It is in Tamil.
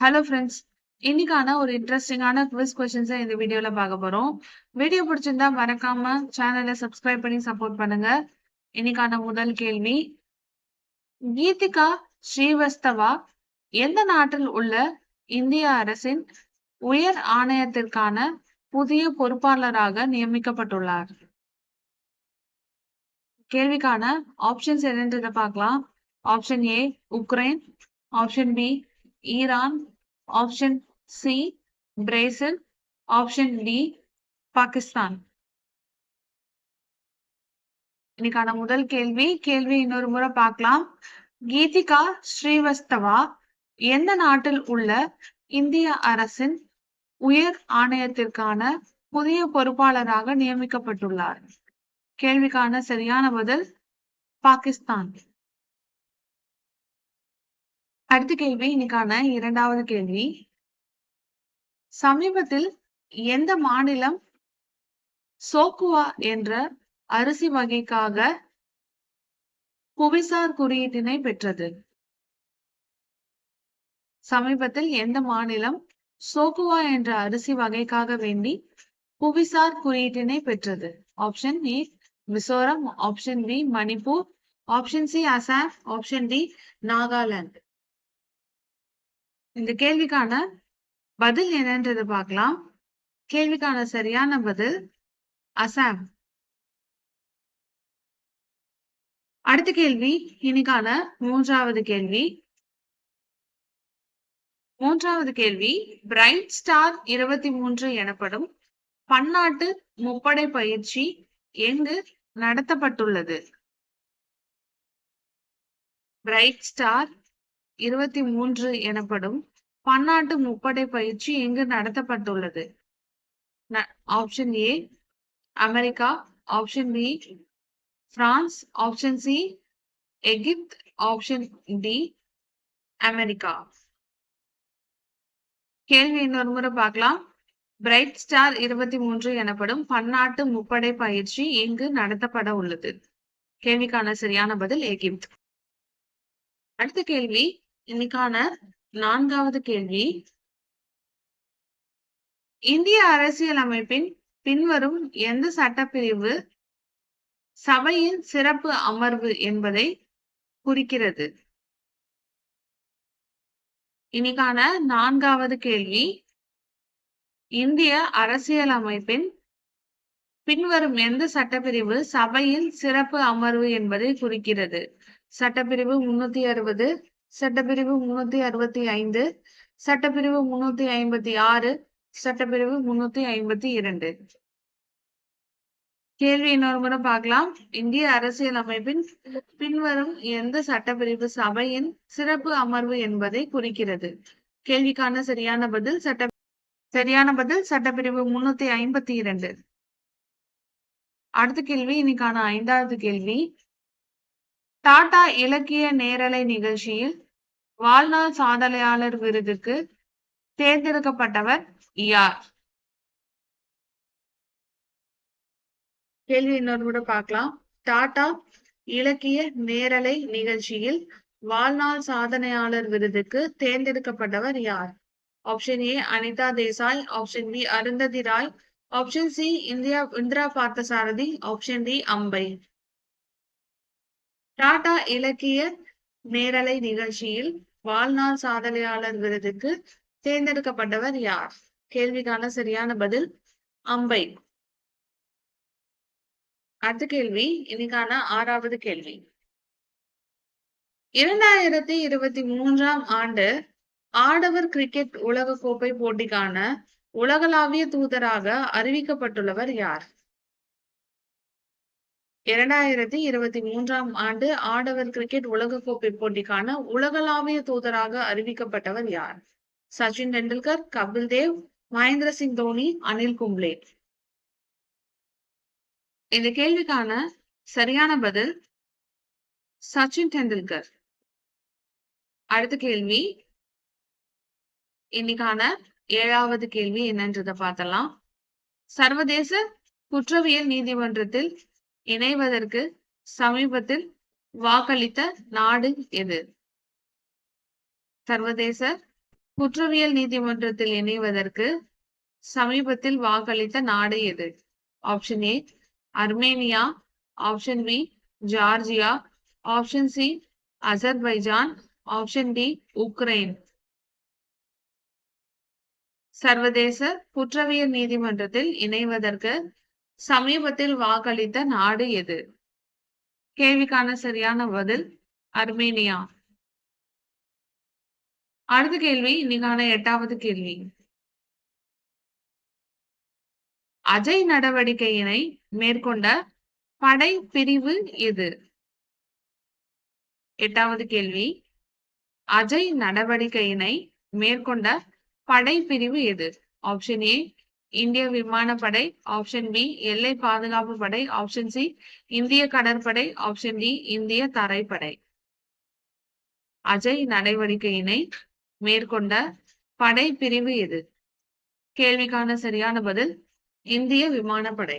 ஹலோ ஃப்ரெண்ட்ஸ் இன்னைக்கான ஒரு இன்ட்ரெஸ்டிங்கான குவிஸ் கொஸ்டின்ஸை இந்த வீடியோல பார்க்க போறோம். வீடியோ பிடிச்சிருந்தா மறக்காம சேனலை சப்ஸ்கிரைப் பண்ணி சப்போர்ட் பண்ணுங்க. இன்னைக்கான முதல் கேள்வி. கீதிகா ஸ்ரீவஸ்தவா எந்த நாட்டில் உள்ள இந்திய அரசின் உயர் ஆணையத்திற்கான புதிய பொறுப்பாளராக நியமிக்கப்பட்டுள்ளார்? கேள்விக்கான ஆப்ஷன்ஸ் என்னன்றதை பார்க்கலாம். Option A Ukraine option B Iran option C Brazil option D Pakistan. இன்னைக்கான முதல் கேள்வி கேள்வி இன்னொரு முறை பார்க்கலாம். கீதிகா ஸ்ரீவஸ்தவா எந்த நாட்டில் உள்ள இந்திய அரசின் உயர் ஆணையத்திற்கான புதிய பொறுப்பாளராக நியமிக்கப்பட்டுள்ளார்? கேள்விக்கான சரியான பதில் பாகிஸ்தான். அடுத்த கேள்வி இன்னைக்கான இரண்டாவது கேள்வி. சமீபத்தில் எந்த மாநிலம் சோக்குவா என்ற அரிசி வகைக்காக புவிசார் குறியீட்டினை பெற்றது? சமீபத்தில் எந்த மாநிலம் சோக்குவா என்ற அரிசி வகைக்காக வேண்டி புவிசார் குறியீட்டினை பெற்றது? Option A Mizoram. Option B Manipur. Option C Assam. Option D Nagaland. இந்த கேள்விக்கான பதில் என்னன்றது பார்க்கலாம். கேள்விக்கான சரியான பதில் அசாம். அடுத்த கேள்வி இன்னைக்கான மூன்றாவது கேள்வி. மூன்றாவது கேள்வி பிரைட் ஸ்டார் இருபத்தி மூன்று எனப்படும் பன்னாட்டு முப்படை பயிற்சி எங்கு நடத்தப்பட்டுள்ளது? பிரைட் ஸ்டார் இருபத்தி மூன்று எனப்படும் பன்னாட்டு முப்படை பயிற்சி இங்கு நடத்தப்பட்டுள்ளது. Option A America. Option B France. Option C Egypt. Option D America. கேள்வி இன்னொரு முறை பார்க்கலாம். பிரைட் ஸ்டார் இருபத்தி மூன்று எனப்படும் பன்னாட்டு முப்படை பயிற்சி எங்கு நடத்தப்பட உள்ளது. கேள்விக்கான சரியான பதில் எகிப்த். அடுத்த கேள்வி இன்னைக்கான நான்காவது கேள்வி. இந்திய அரசியல் அமைப்பின் பின்வரும் எந்த சட்டப்பிரிவு சபையின் சிறப்பு அமர்வு என்பதை குறிக்கிறது? இன்னைக்கான நான்காவது கேள்வி. இந்திய அரசியல் அமைப்பின் பின்வரும் எந்த சட்டப்பிரிவு சபையின் சிறப்பு அமர்வு என்பதை குறிக்கிறது? சட்டப்பிரிவு முன்னூத்தி அறுபது சட்டப்பிரிவு முன்னூத்தி அறுபத்தி ஐந்து சட்டப்பிரிவு முன்னூத்தி ஐம்பத்தி ஆறு சட்டப்பிரிவு முன்னூத்தி ஐம்பத்தி இரண்டு. கேள்வி இன்னொரு முறை பார்க்கலாம். இந்திய அரசியல் அமைப்பின் பின்வரும் எந்த சட்டப்பிரிவு சபையின் சிறப்பு அமர்வு என்பதை குறிக்கிறது? கேள்விக்கான சரியான பதில் சட்ட சரியான பதில் சட்டப்பிரிவு முன்னூத்தி ஐம்பத்தி இரண்டு. அடுத்த கேள்வி இன்னைக்கான ஐந்தாவது கேள்வி. டாடா இலக்கிய நேரலை நிகழ்ச்சியில் வாழ்நாள் சாதனையாளர் விருதுக்கு தேர்ந்தெடுக்கப்பட்டவர் யார்? கேள்வி இன்னொரு கூட பார்க்கலாம். டாடா இலக்கிய நேரலை நிகழ்ச்சியில் வாழ்நாள் சாதனையாளர் விருதுக்கு தேர்ந்தெடுக்கப்பட்டவர் யார்? Option A Anita Desai. Option B Arundhati Roy. Option C India Indira Parthasarathy. Option D Ambai. Tata இலக்கிய நேரலை நிகழ்ச்சியில் வாழ்நாள் சாதனையாளர் விருதுக்கு தேர்ந்தெடுக்கப்பட்டவர் யார்? கேள்விக்கான சரியான பதில் அம்பை. அடுத்த கேள்வி இன்னைக்கான ஆறாவது கேள்வி. இரண்டாயிரத்தி இருபத்தி மூன்றாம் ஆண்டு ஆடவர் கிரிக்கெட் உலக கோப்பை போட்டிக்கான உலகளாவிய தூதராக அறிவிக்கப்பட்டுள்ளவர் யார்? இரண்டாயிரத்தி இருபத்தி மூன்றாம் ஆண்டு ஆடவர் கிரிக்கெட் உலகக்கோப்பை போட்டிக்கான உலகளாவிய தூதராக அறிவிக்கப்பட்டவர் யார்? சச்சின் டெண்டுல்கர் கபில் தேவ் மகேந்திர சிங் தோனி அனில் கும்ளே இந்த கேள்விக்கான சரியான பதில் சச்சின் டெண்டுல்கர். அடுத்த கேள்வி. இன்னைக்கான ஏழாவது கேள்வி என்னன்றதை பார்த்தலாம் சர்வதேச குற்றவியல் நீதிமன்றத்தில் இணைவதற்கு சமீபத்தில் வாக்களித்த நாடு எது? சர்வதேச குற்றவியல் நீதிமன்றத்தில் இணைவதற்கு சமீபத்தில் வாக்களித்த நாடு எது? Option A Armenia option B Georgia option C Azerbaijan option D Ukraine சர்வதேச குற்றவியல் நீதிமன்றத்தில் இணைவதற்கு சமீபத்தில் வாக்களித்த நாடு எது? கேள்விக்கான சரியான பதில் அர்மேனியா. அடுத்த கேள்வி இன்னைக்கான எட்டாவது கேள்வி. அஜய் நடவடிக்கையினை மேற்கொண்ட படை பிரிவு எது? எட்டாவது கேள்வி அஜய் நடவடிக்கையினை மேற்கொண்ட படை பிரிவு எது? ஆப்ஷன் ஏ இந்திய விமானப்படை ஆப்ஷன் பி எல்லை பாதுகாப்பு படை ஆப்ஷன் சி இந்திய கடற்படை ஆப்ஷன் டி இந்திய தரைப்படை. அஜய் நடவடிக்கையினை மேற்கொண்ட படை பிரிவு எது? கேள்விக்கான சரியான பதில் இந்திய விமானப்படை